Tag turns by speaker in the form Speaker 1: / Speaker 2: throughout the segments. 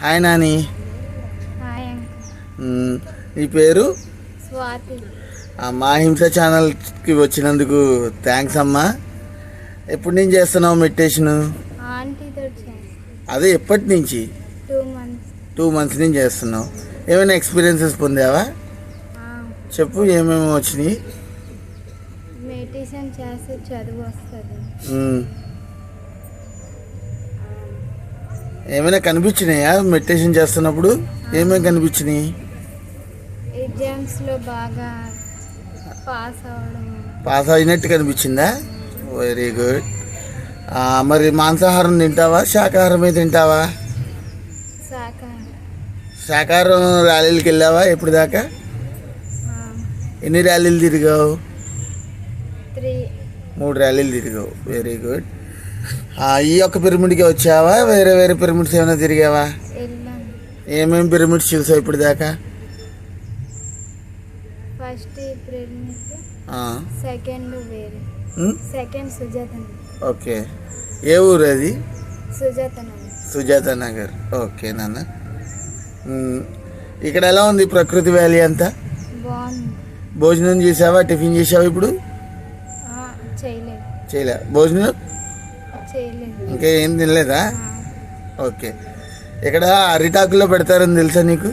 Speaker 1: Hi Nani. నీ పేరు? మా హింస ఛానల్కి వచ్చినందుకు థ్యాంక్స్ అమ్మా. ఎప్పటి నుంచి చేస్తున్నావు మెడిటేషన్? అదే ఎప్పటి నుంచి?
Speaker 2: Two months.
Speaker 1: టూ మంత్స్ నుంచి చేస్తున్నావు. ఏమైనా ఎక్స్పీరియన్సెస్ పొందావా? చెప్పు ఏమేమి వచ్చినాయి?
Speaker 2: మెడిటేషన్ చేస్తే చదువు వస్తుంది.
Speaker 1: ఏమైనా కనిపించినాయా? మెడిటేషన్ చేస్తున్నప్పుడు ఏమేమి కనిపించినాయి?
Speaker 2: ఎగ్జామ్స్లో బాగా పాస్ అవ్వడం.
Speaker 1: పాస్ అయినట్టు కనిపించిందా? వెరీ గుడ్ మరి మాంసాహారం తింటావా? శాకాహారమే తింటావా? శాకాహారం. ర్యాలీలకు వెళ్ళావా? ఎప్పుడు దాకా? ఎన్ని ర్యాలీలు తిరిగావు?
Speaker 2: త్రీ.
Speaker 1: మూడు ర్యాలీలు తిరిగావు. వెరీ గుడ్ ఈ యొక్క పిరమిడ్కి వచ్చావా? వేరే వేరే పిరమిడ్స్ ఏమైనా తిరిగావా? ఏమేమి పిరమిడ్స్ చూసావు ఇప్పుడు దాకా?
Speaker 2: ఫస్ట్ సెకండ్ వేరే. Second Sujatha
Speaker 1: okay. ఏ ఊరు అది?
Speaker 2: సుజాత
Speaker 1: సుజాత నగర్. ఓకే నాన్న. ఇక్కడ ఎలా ఉంది ప్రకృతి వ్యాలీ అంతా? భోజనం చేసావా? టిఫిన్ చేసావా ఇప్పుడు?
Speaker 2: చేయలేదు.
Speaker 1: చేయలే. భోజనం? ఇంకా ఏం తినలేదా? ఓకే. ఇక్కడ అరిటాకుల్లో పెడతారని తెలుసా నీకు?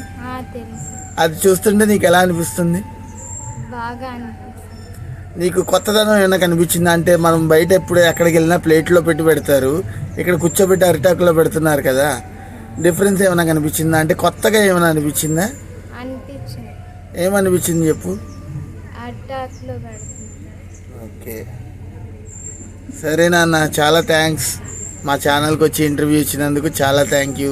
Speaker 1: అది చూస్తుంటే నీకు ఎలా అనిపిస్తుంది? నీకు కొత్తదనం ఏమైనా కనిపించిందా? అంటే మనం బయట ఎప్పుడు ఎక్కడికి వెళ్ళినా ప్లేట్లో పెట్టి పెడతారు. ఇక్కడ కూర్చోబెట్టి అరిటాకులో పెడుతున్నారు కదా. డిఫరెన్స్ ఏమైనా కనిపించిందా? అంటే కొత్తగా ఏమైనా అనిపించిందా? ఏమనిపించింది చెప్పు. ఓకే. సరే నాన్న చాలా థ్యాంక్స్ మా ఛానల్కి వచ్చి ఇంటర్వ్యూ ఇచ్చినందుకు చాలా థ్యాంక్ యూ